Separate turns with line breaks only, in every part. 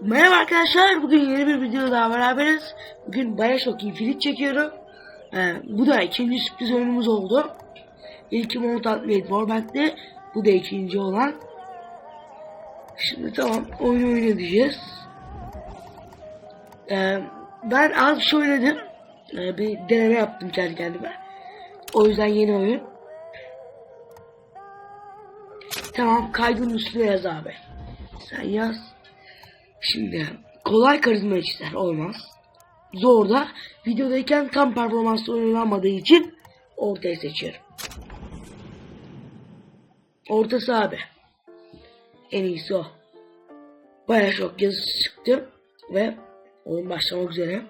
Merhaba arkadaşlar. Bugün yeni bir video daha beraberiz. Bugün Bioshock Infinite çekiyorum. Ee, bu da ikinci sürpriz oyunumuz oldu. İlki Mortal Kombat Warback'ti. Bu da ikinci olan. Şimdi tamam oyun oynayacağız. Ee, ben az bir şey oynadım. Ee, bir deneme yaptım kendi kendime. O yüzden yeni oyun. Tamam kaydın üstüne yaz abi. Sen yaz. Şimdi kolay karizma ister olmaz. Zor da videodayken tam performansla oynanamadığı için ortaya seçiyorum. Ortası abi. En iyisi o. Baya çok yazı çıktı ve oyun başlamak üzere.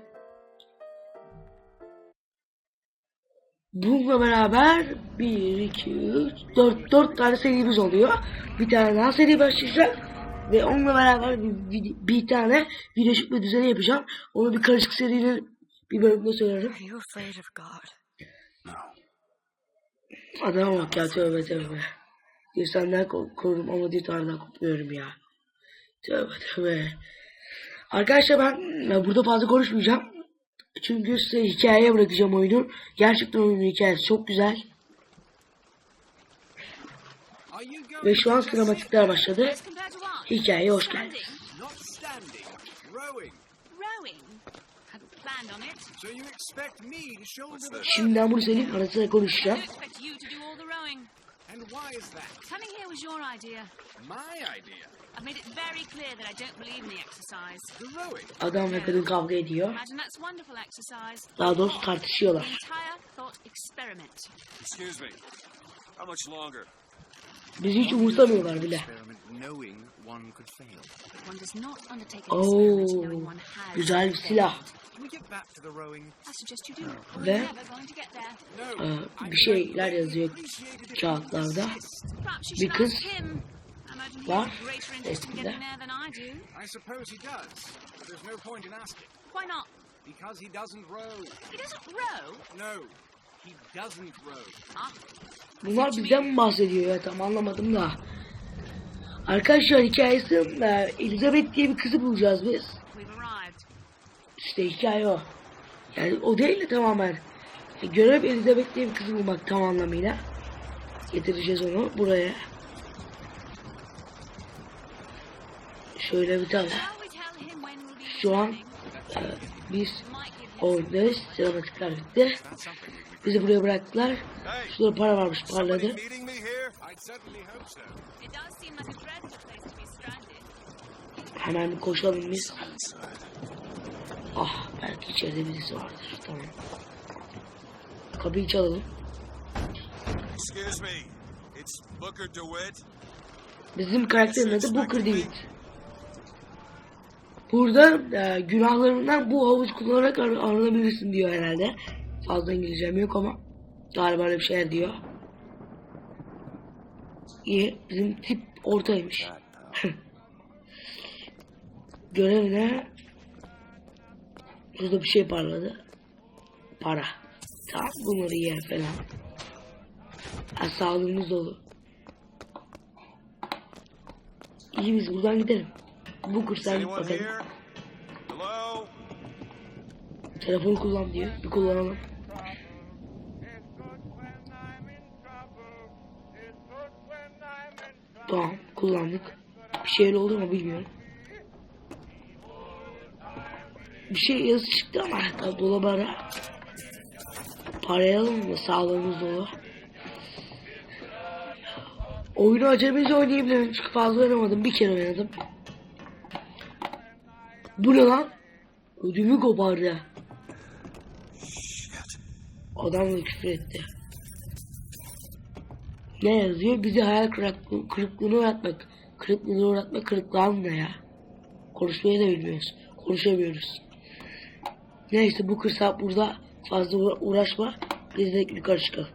Bununla beraber 1, 2, 3, 4, 4 tane serimiz oluyor. Bir tane daha seri başlayacak. Ve onunla beraber bir, bir, bir tane video çıkma düzeni yapacağım. Onu bir karışık serinin bir bölümde söylerim. Adama bak ya tövbe tövbe. Bir senden ko- korurum ama bir taneden korkmuyorum ya. Tövbe tövbe. Arkadaşlar ben ya burada fazla konuşmayacağım. Çünkü size hikayeye bırakacağım oyunu. Gerçekten oyunun hikayesi çok güzel. Ve şu an sinematikler başladı. Hikayeye hoş geldiniz. Şimdiden bunu söyleyeyim arasında konuşacağım.
don't expect you to do all the rowing.
And why is that?
Coming here was your idea.
My idea.
I've made it very clear that I don't believe in the exercise.
The rowing.
Adam ve kadın kavga ediyor.
Imagine that's wonderful exercise.
Daha doğrusu tartışıyorlar.
entire thought experiment.
Excuse me. How much longer?
Bizi hiç umursamıyorlar bile. Oo,
has.
güzel bir silah. Ve. Ee, bir şeyler yazıyor kağıtlarda. Bir kız var resminde.
getting there than I do.
I suppose he does. But there's no point in asking.
Why not?
Because he doesn't row.
He doesn't row.
No.
Bunlar bizden mi bahsediyor ya tam anlamadım da. Arkadaşlar hikayesi e, Elizabeth diye bir kızı bulacağız biz. İşte hikaye o. Yani o değil de tamamen. E, görev Elizabeth diye bir kızı bulmak tam anlamıyla. Getireceğiz onu buraya. Şöyle bir tane. Şu an e, biz oyundayız. Sinematikler bitti. Bizi buraya bıraktılar. Şurada para varmış parladı. Hemen bir koşalım biz. Ah belki içeride birisi vardır. Tamam. Kapıyı çalalım.
Excuse me. It's Booker DeWitt.
Bizim karakterin adı Booker Dewitt. Burada e, günahlarından bu havuz kullanarak ar- aranabilirsin diyor herhalde. Fazla İngilizcem yok ama galiba öyle bir şeyler diyor. İyi. Bizim tip ortaymış. Görev ne? Şurada bir şey parladı. Para. Tamam bunları ye falan. Ha, sağlığımız dolu. İyi biz buradan gidelim. Bu kırsan bakalım. Telefonu kullan diyor. Bir kullanalım. Tamam kullandık. Bir şeyler oldu mu bilmiyorum. Bir şey yazı çıktı ama hatta dolaba ara. Parayı alalım mı? Sağlığımız dolu. Oyunu acemice oynayabilirim çünkü fazla oynamadım. Bir kere oynadım. Bu ne lan? Ödümü kopardı. Adam da küfür etti. Ne yazıyor? Bizi hayal kırıklığı, kırıklığına uğratmak. Kırıklığına uğratmak kırıklığın ne ya? Konuşmayı da bilmiyoruz. Konuşamıyoruz. Neyse bu kırsap burada fazla uğra- uğraşma. Biz de yukarı çıkalım.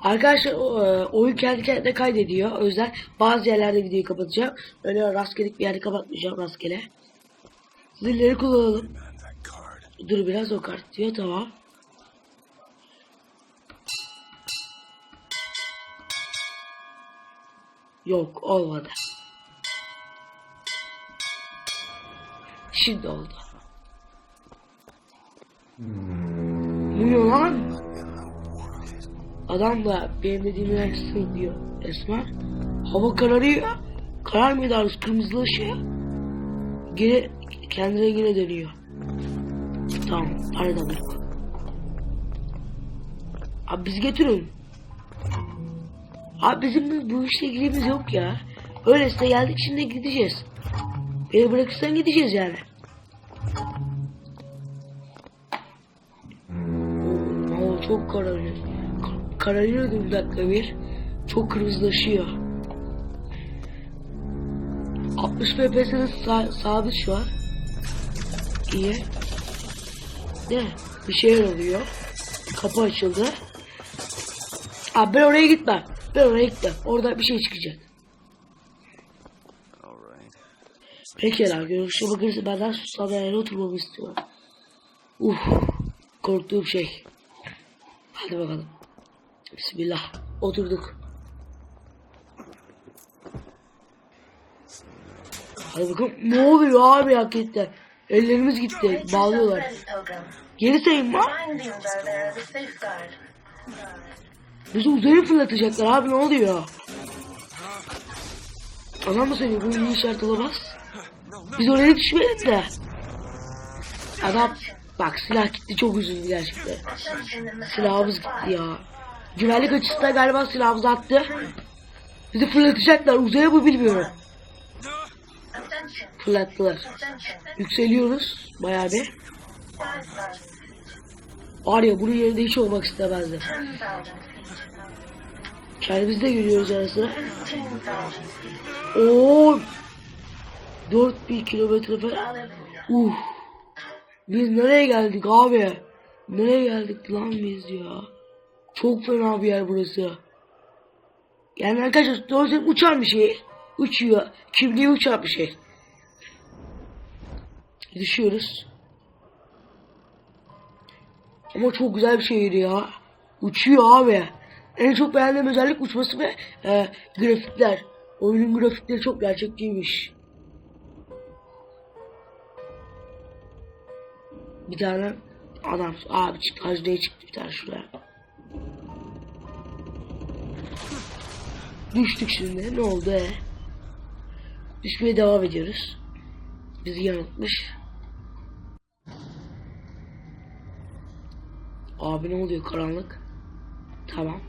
Arkadaşlar e, oyun kendi kendine kaydediyor. O yüzden bazı yerlerde videoyu kapatacağım. Öyle rastgele bir yerde kapatmayacağım rastgele. Zilleri kullanalım. Dur biraz o kart diyor tamam. Yok olmadı. Şimdi oldu. Bu ne lan? Adam da benim dediğimi yapsın diyor Esma. Hava kararıyor. Kararmıyor daha doğrusu kırmızılaşıyor. Geri kendi rengine dönüyor. Tamam pardon yok. Abi bizi götürün. Abi bizim bu- işle ilgimiz yok ya. Öylesine geldik şimdi gideceğiz. Beni bırakırsan gideceğiz yani. Oo, çok kararıyor. Ka- Kararıyor bir dakika bir. Çok kırmızılaşıyor. 60 FPS'de sa sabit şu an. İyi. De bir şeyler oluyor. Kapı açıldı. Abi ben oraya gitmem. Ben oraya gitmem. Orada bir şey çıkacak.
Right.
Pekala görüşe bakırsa benden susadan oturmamı istiyor. Uf korktuğum şey. Hadi bakalım. Bismillah. Oturduk. Hadi bakalım. Ne oluyor abi hakikaten? Ellerimiz gitti. Bağlıyorlar. Geri sayın mı? Bizi uzaya fırlatacaklar abi ne oluyor? Adam mı söylüyor bu iyi işaret olamaz? Biz oraya düşmeyelim de. Adam bak silah gitti çok üzüldü gerçekten. Silahımız gitti ya. Güvenlik açısından galiba silahımızı attı. Bizi fırlatacaklar uzaya mı bilmiyorum. Fırlattılar. Yükseliyoruz bayağı bir. Var ya bunun yerinde hiç olmak istemezdim. Kendimizi de görüyoruz arasında. Oo 4000 kilometre falan. Uh. Biz nereye geldik abi? Nereye geldik lan biz ya? Çok fena bir yer burası. Yani arkadaşlar doğrusu uçan bir şey. Uçuyor. Kimliği uçan bir şey. Düşüyoruz. Ama çok güzel bir şehir ya. Uçuyor abi. En çok beğendiğim özellik uçması ve e, grafikler. Oyunun grafikleri çok gerçekçiymiş. Bir tane adam abi çıktı hazneye çıktı bir tane şuraya. Düştük şimdi ne oldu e? Düşmeye devam ediyoruz. Bizi yanıltmış. Abi ne oluyor karanlık? Tamam.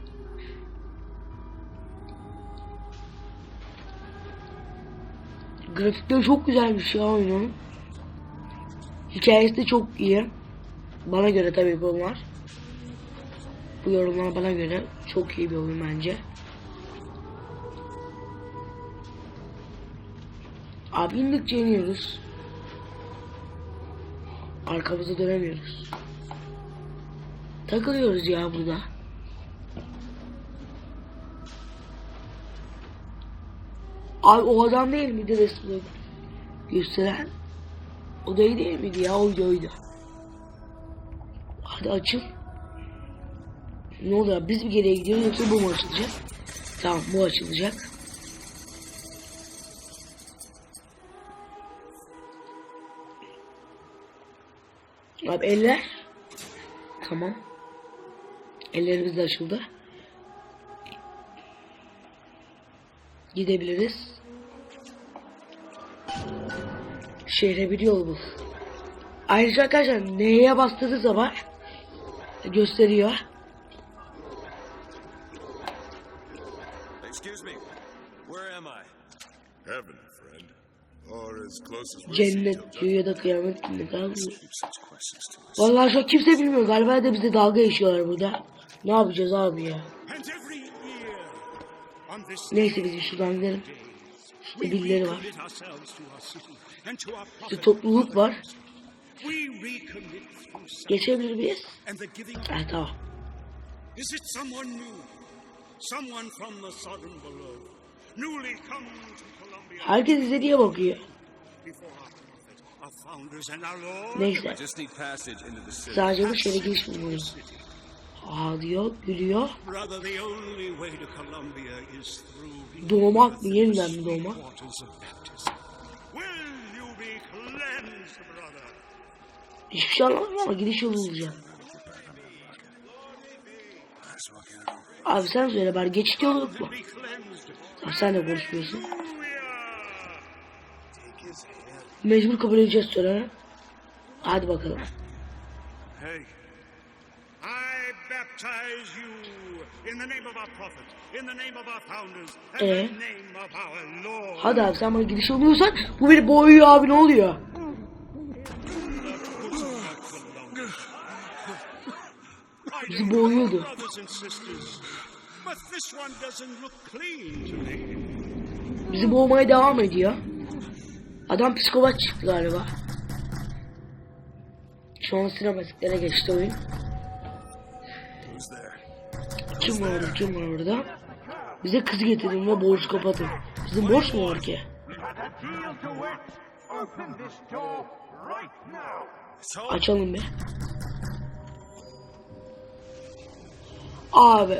Grafikleri çok güzelmiş ya oyunun. Hikayesi de çok iyi. Bana göre tabii bunlar. Bu yorumlar bana göre çok iyi bir oyun bence. Abi indikçe iniyoruz. Arkamıza dönemiyoruz. Takılıyoruz ya burada. Abi o adam değil miydi resmi gösteren? O iyi değil miydi ya? Oydu oydu. Hadi açıl. Ne oluyor? Biz mi geriye gidiyoruz yoksa bu mu açılacak? Tamam bu açılacak. Abi eller. Tamam. Ellerimiz de açıldı. Gidebiliriz. Şehre bir yol bul. Ayrıca arkadaşlar neye bastığı zaman gösteriyor. Cennet diyor ya da kıyamet
us.
Vallahi şu kimse bilmiyor. Galiba da bize dalga geçiyorlar burada. Ne yapacağız abi ya? Neyse biz şuradan gidelim.
we
birileri var.
prophet.
topluluk var. Geçebilir miyiz? Ha tamam.
Is it someone new? Someone from the southern below, newly come to Columbia
Herkes izlediğe bakıyor. Neyse. Sadece bu şehre giriş diyor, gülüyor. Doğmak mı? Yeniden mi doğmak? Hiçbir şey anlamadım ama gidiş yolu bulacağım. Abi sen söyle bari geçit yolu
cleansed.
Abi sen de konuşmuyorsun. Mecbur kabul edeceğiz töreni. Hadi bakalım.
Hey,
baptize you in the name of our prophet, in the name of our founders, and
Eh?
the name of our Lord.
Hadi abi sen bana gidiş yolu diyorsan bu beni boğuyor abi ne oluyor? Bizi boğuyordu. Bizi boğmaya devam ediyor. Adam psikopat çıktı galiba. Şu an sinematiklere geçti oyun. Kim var? Kim var orada? Bize kız getirin ve borcu kapatın. Bizim borç mu var ki? Açalım bir. Abi.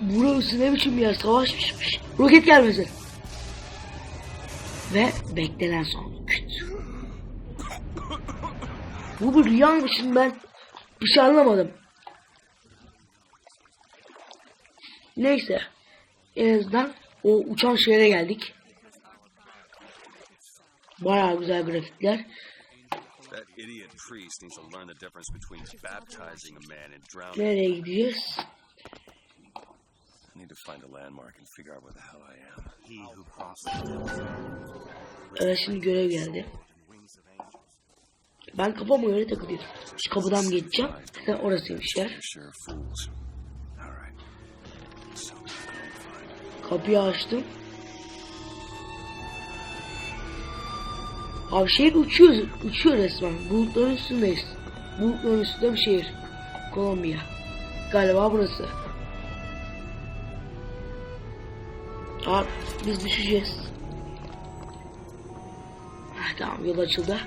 Burası ne biçim bir yer? Savaşmışmış. Roket gelmesin. Ve beklenen son. Bu bir rüyaymış şimdi ben. Bir şey anlamadım. Neyse. En azından o uçan şehre geldik. Bayağı güzel grafikler.
that idiot priest needs to learn the difference between baptizing a man and drowning.
Nereye gideceğiz?
I need to find a landmark and figure out where the hell I am.
He who crosses
Evet şimdi görev geldi. Ben kafama göre takılıyorum. Şu kapıdan geçeceğim? Sen orasıymış yer. Kapıyı açtım. Abi şehir uçuyor, uçuyor resmen. Bulutların üstündeyiz. Bulutların üstünde bir şehir. Kolombiya. Galiba burası. Abi biz düşeceğiz. Heh, tamam yol açıldı.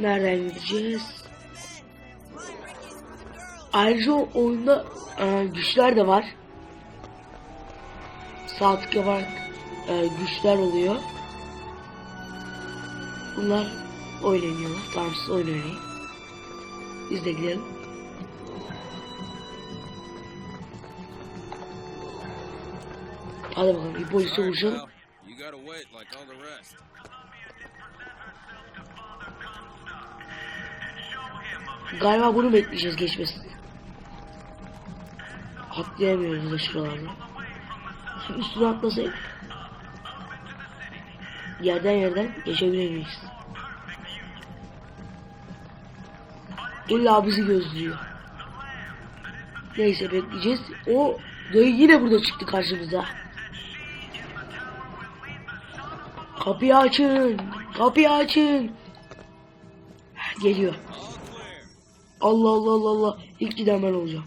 Nereden gideceğiz? Ayrıca oyunda e, güçler de var. Sağ tık yaparak e, güçler oluyor. Bunlar oynanıyorlar. Tamam siz oyun oynayın. Biz de gidelim. Hadi bakalım bir polise vuracağım. Galiba bunu bekleyeceğiz geçmesini. Atlayamıyoruz da şuralardan. Şu üstüne atlasaydık. Yerden yerden geçebilir miyiz? İlla bizi gözlüyor. Neyse bekleyeceğiz. O dayı yine burada çıktı karşımıza. Kapıyı açın. Kapıyı açın. Geliyor. Allah Allah Allah Allah. İlk giden ben olacağım.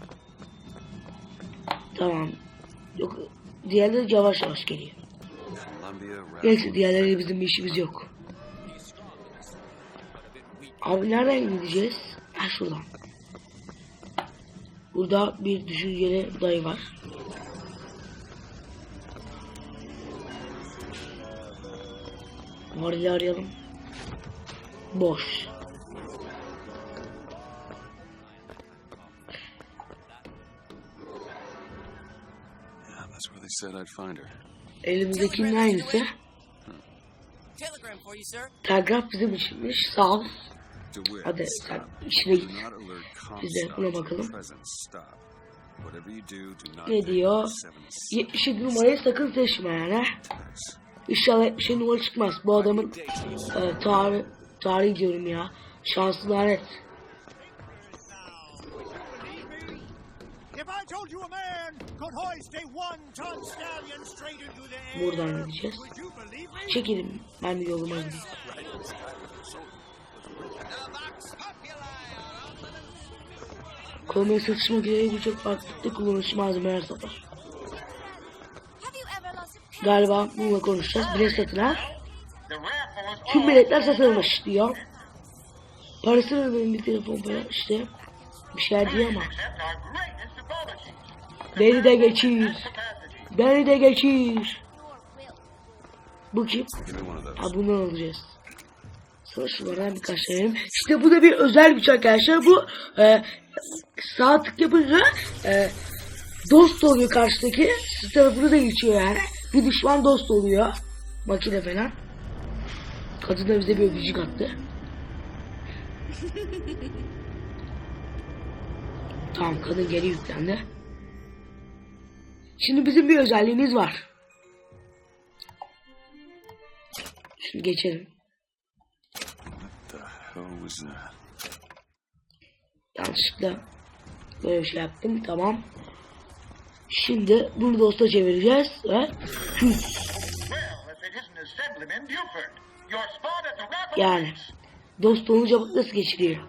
Tamam. Yok. Diğerleri yavaş yavaş geliyor. Neyse diğerleriyle bizim bir işimiz yok. Abi nereden gideceğiz? Ha şuradan. Burada bir düşünceli dayı var. Varili arayalım. Boş.
Said I'd find her.
Elimizdekinin aynısı.
Telegram for you, sir.
Telgraf bizim işimiz. Sağ ol.
DeWitt,
Hadi
stop.
sen işine
Do
git.
not alert
Biz de buna bakalım.
the presence. Stop. Whatever you do, do not
Ne diyor?
77.
77 numarayı sakın seçme yani. İnşallah 77 numara çıkmaz. Bu adamın e, tarih, tarih diyorum ya. Şanslı lanet.
If I told you a man
Buradan gideceğiz. Çekilin. Ben bir yoluma gideyim. Kolomaya satışma gereği birçok farklı kullanışlı malzemeler satar. Galiba bununla konuşacağız. Bilet satılan. Tüm biletler satılmış diyor. Parasını benim bir telefon para işte. Bir şey diye ama. Beni de geçir. Beni de geçir. Bu kim? Ha bundan alacağız. Sonra şunlardan birkaç tane. İşte bu da bir özel güç arkadaşlar. Bu e, sağ tık yapınca e, dost oluyor karşıdaki. Siz tarafını da geçiyor yani. Bir düşman dost oluyor. Makine falan. Kadın da bize bir öpücük attı. tamam kadın geri yüklendi. Şimdi bizim bir özelliğimiz var. Şunu geçelim.
The hell was that?
Yanlışlıkla böyle bir şey yaptım. Tamam. Şimdi bunu dosta çevireceğiz ve yani dost olunca nasıl geçiriyor.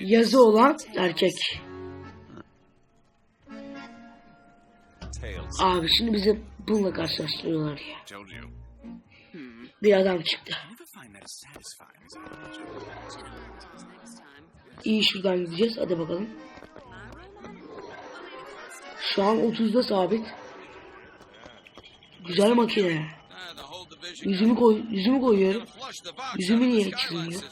Yazı olan erkek. Abi şimdi bizi bununla karşılaştırıyorlar ya. Bir adam çıktı. İyi şuradan gideceğiz. Hadi bakalım. Şu an 30'da sabit. Güzel makine. Yüzümü koy, yüzümü koyuyorum. Yüzümü niye çizmiyor?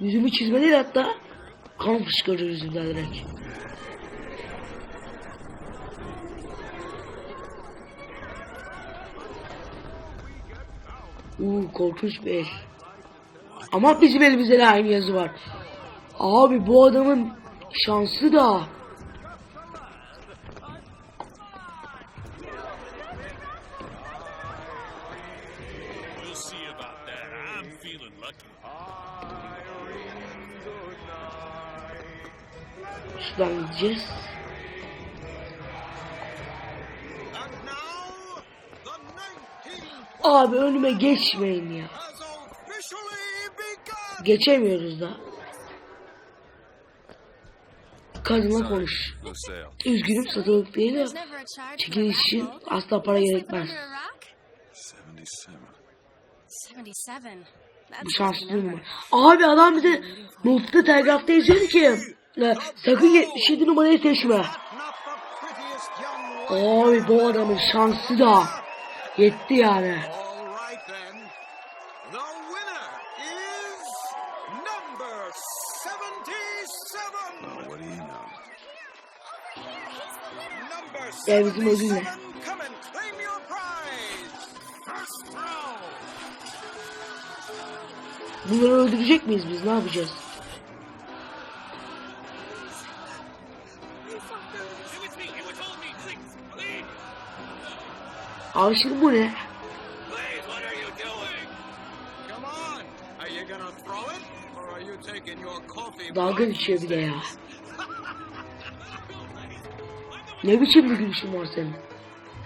Yüzümü çizme değil hatta. Kan fışkırıyor yüzümden direkt. Uuu korkunç bir. Ama bizim elimizde de aynı yazı var. Abi bu adamın şansı da. Önüme geçmeyin ya. Geçemiyoruz da. Kadınla konuş. Üzgünüm satılık değil de çekiliş için asla para gerekmez.
Under a rock?
77.
77.
Bu
That's a
şanslı
lucky number.
numara. Abi adam bize notta telgrafta yazıyordu ki sakın 77 numarayı seçme. Abi bu adamın şansı da yetti yani.
First round.
Bunları öldürecek miyiz biz ne yapacağız? Şimdi bu ne?
What are you doing?
Ne biçim bir gülüşün var senin?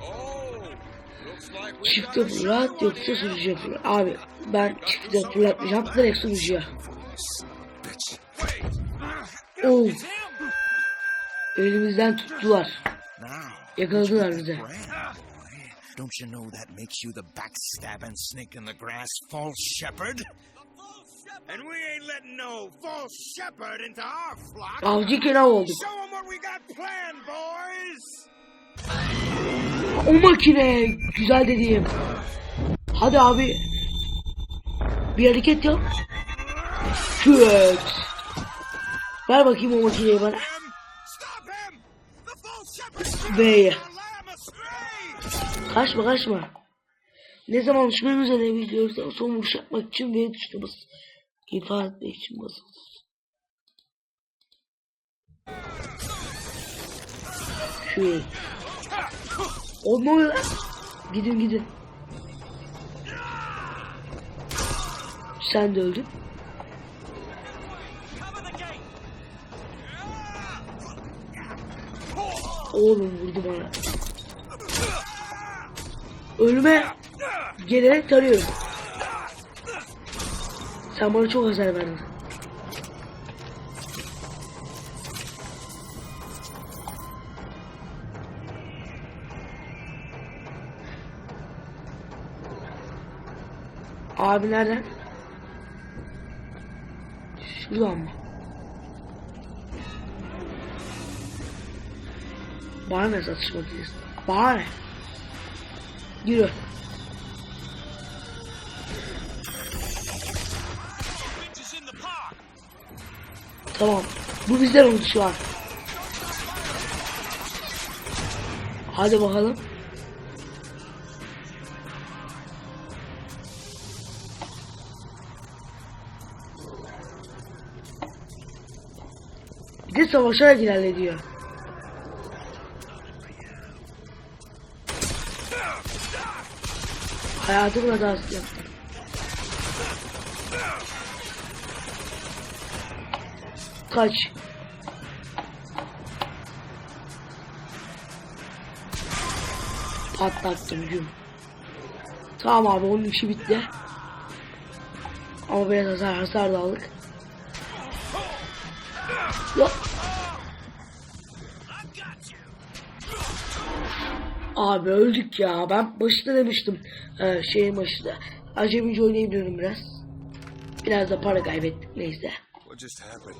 Oh,
Çifte fırlat yoksa sürücüye fırlat. Abi ben çifte fırlatmayacağım direkt.
Bitch.
Oo. Elimizden tuttular. Yakaladılar
boy. Don't you know that makes you the backstabbing snake in the grass false shepherd?
And we ain't letting no false shepherd into our flock.
Avcı kenar olduk.
Show 'em what we got planned, boys.
O makine güzel dediğim. Hadi abi. Bir hareket yap. Küt. Ver bakayım o makineyi bana.
Astray.
Kaçma kaçma. Ne zaman uçmayı üzerine biliyorsan son vuruş yapmak için V tuşuna bas. İfade etmek için basın. Küt. O ne oluyor lan? Gidin gidin. Sen de öldün. Oğlum vurdu bana. Ölüme gelerek tarıyorum. Sen bana çok hasar verdin. Abi nereden? Şuradan mı? Bana ne satış makinesi? Bana ne? Yürü. Tamam. Bu bizden oldu şu an. Hadi bakalım. Bir de savaşarak ilerlediyor. Hayatımın hatası yaptım. Kaç. Patlattım güm. Tamam abi onun işi bitti. Ama biraz hasar, hasar da aldık. Abi öldük ya. Ben başta demiştim. Ee, şeyin başında. Acemice oynayabiliyorum biraz. Biraz da para kaybettik neyse.
What just happened?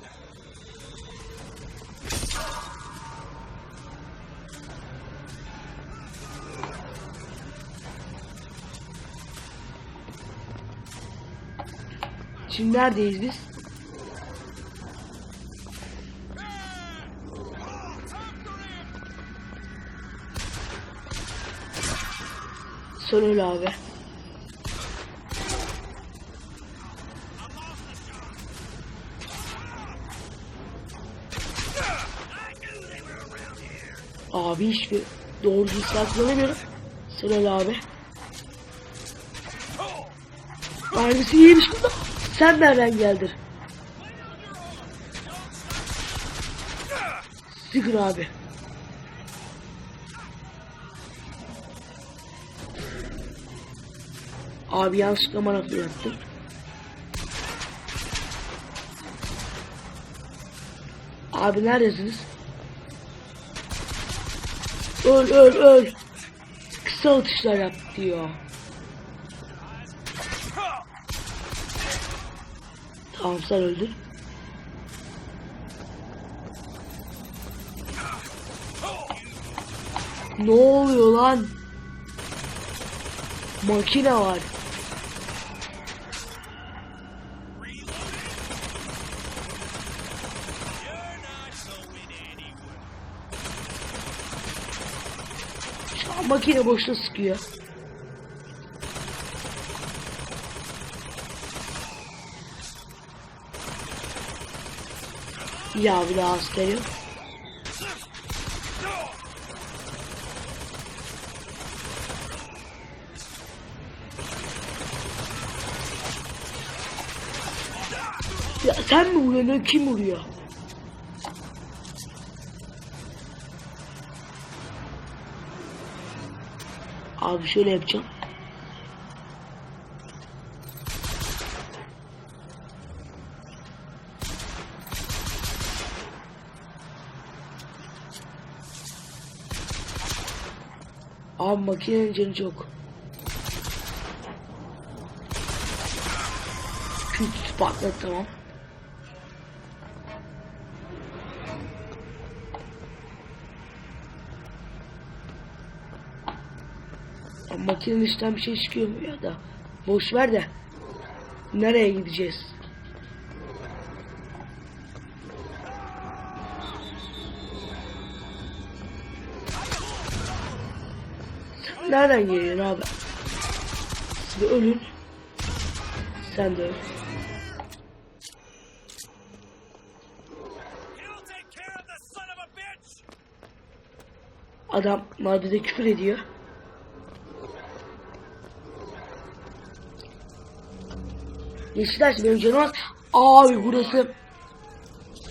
Şimdi neredeyiz biz? Öyle abi. Abi hiçbir doğru. Sen öyle abi. Mermisi iyiymiş bunda. Sen nereden geldin? Sıkın abi. Abi yanlışlıkla bana fırlattın. Abi neredesiniz? Öl öl öl. Kısa atışlar yap diyor. Tamam sen öldün. Ne oluyor lan? Makine var. Şu an makine boşta sıkıyor. Ya bir daha askerim. Ya sen mi vuruyorsun? Kim vuruyor? Abi şöyle yapacağım. Abi makinenin canı çok. Küt patladı tamam. Makinenin içinden bir şey çıkıyor mu ya da? Boş ver de. Nereye gideceğiz? Sen nereden geliyorsun abi? Siz de ölün. Sen de öl. Adam madede küfür ediyor. Yeşiller benim canım. Abi burası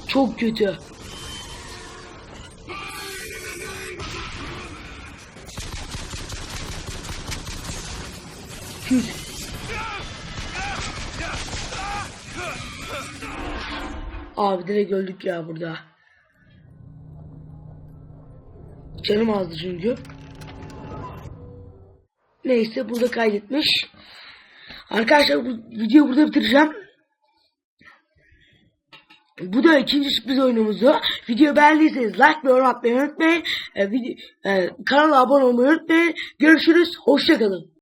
çok kötü. Küt. Abi direkt öldük ya burada. Canım azdı çünkü. Neyse burada kaydetmiş. Arkadaşlar bu videoyu burada bitireceğim. Bu da ikinci sürpriz oyunumuzdu. Video beğendiyseniz like ve yorum atmayı unutmayın. Ee, video, e, kanala abone olmayı unutmayın. Görüşürüz. Hoşçakalın.